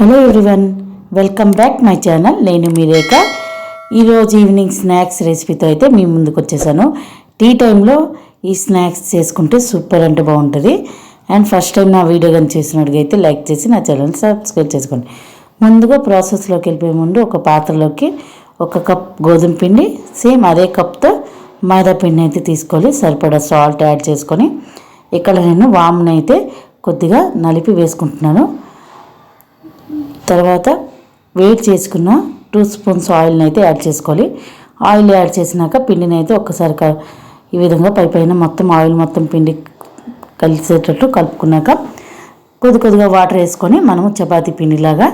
Hello everyone welcome back my channel నేను మీ రేఖ. ఈరోజు ఈవినింగ్ స్నాక్స్ రెసిపీతో అయితే మీ ముందుకు వచ్చేసాను. టీ టైంలో ఈ స్నాక్స్ చేసుకుంటే సూపర్ అంటే బాగుంటుంది. అండ్ ఫస్ట్ టైం నా వీడియో కానీ చేసినట్టుగైతే లైక్ చేసి నా ఛానల్ సబ్స్క్రైబ్ చేసుకోండి. ముందుగా ప్రాసెస్లోకి వెళ్ళిపోయే ముందు ఒక పాత్రలోకి ఒక కప్ గోధుమ పిండి సేమ్ అదే కప్తో మైదా పిండి అయితే తీసుకోవాలి. సరిపడా సాల్ట్ యాడ్ చేసుకొని ఇక్కడ నేను వామ్ని అయితే కొద్దిగా నలిపి వేసుకుంటున్నాను. తర్వాత వేడి చేసుకున్న టూ స్పూన్స్ ఆయిల్ని అయితే యాడ్ చేసుకోవాలి. ఆయిల్ యాడ్ చేసినాక పిండిని అయితే ఒక్కసారి ఈ విధంగా పై పైన మొత్తం ఆయిల్ మొత్తం పిండి కలిసేటట్టు కలుపుకున్నాక కొద్ది కొద్దిగా వాటర్ వేసుకొని మనము చపాతీ పిండిలాగా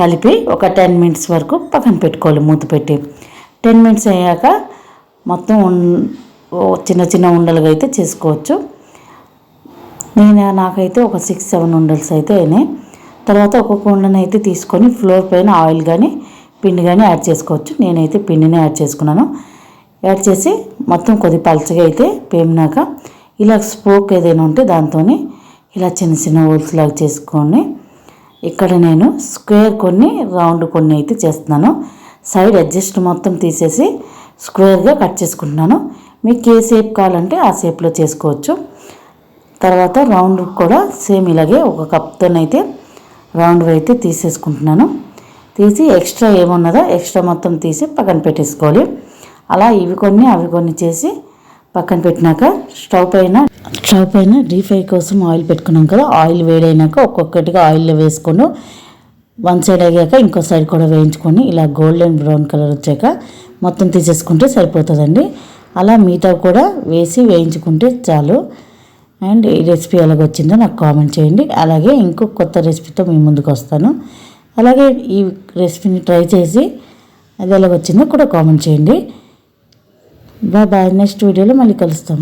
కలిపి ఒక టెన్ మినిట్స్ వరకు పక్కన పెట్టుకోవాలి మూత పెట్టి. టెన్ మినిట్స్ అయ్యాక మొత్తం చిన్న చిన్న ఉండలుగా అయితే చేసుకోవచ్చు. నేను నాకైతే ఒక సిక్స్ సెవెన్ ఉండల్స్ అయితే అయినాయి. తర్వాత ఒక కుండను అయితే తీసుకొని ఫ్లోర్ పైన ఆయిల్ కానీ పిండి కానీ యాడ్ చేసుకోవచ్చు. నేనైతే పిండిని యాడ్ చేసుకున్నాను. యాడ్ చేసి మొత్తం కొద్ది పలచగా అయితే పేమినాక ఇలా స్పోక్ ఏదైనా ఉంటే దాంతో ఇలా చిన్న చిన్న హోల్స్ లాగా చేసుకొని ఇక్కడ నేను స్క్వేర్ కొన్ని రౌండ్ కొన్ని అయితే చేస్తున్నాను. సైడ్ అడ్జస్ట్ మొత్తం తీసేసి స్క్వేర్గా కట్ చేసుకుంటున్నాను. మీకు ఏ షేప్ కావాలంటే ఆ షేప్లో చేసుకోవచ్చు. తర్వాత రౌండ్ కూడా సేమ్ ఇలాగే ఒక కప్తోనైతే రౌండ్గా అయితే తీసేసుకుంటున్నాను. తీసి ఎక్స్ట్రా ఏమున్నదో ఎక్స్ట్రా మొత్తం తీసి పక్కన పెట్టేసుకోవాలి. అలా ఇవి కొన్ని అవి కొన్ని చేసి పక్కన పెట్టినాక స్టవ్ పైన స్టవ్ పైన డీప్ ఫ్రై కోసం ఆయిల్ పెట్టుకున్నాం కదా ఆయిల్ వేడైనాక ఒక్కొక్కటిగా ఆయిల్లో వేసుకొని వన్ సైడ్ అయ్యాక ఇంకో సైడ్ కూడా వేయించుకొని ఇలా గోల్డెన్ బ్రౌన్ కలర్ వచ్చాక మొత్తం తీసేసుకుంటే సరిపోతుందండి. అలా మిగతా కూడా వేసి వేయించుకుంటే చాలు. అండ్ ఈ రెసిపీ ఎలాగొచ్చిందో నాకు కామెంట్ చేయండి. అలాగే ఇంకో కొత్త రెసిపీతో మీ ముందుకు వస్తాను. అలాగే ఈ రెసిపీని ట్రై చేసి అది ఎలాగొచ్చిందో కూడా కామెంట్ చేయండి. బాయ్ బాయ్ నెక్స్ట్ వీడియోలో మళ్ళీ కలుస్తాం.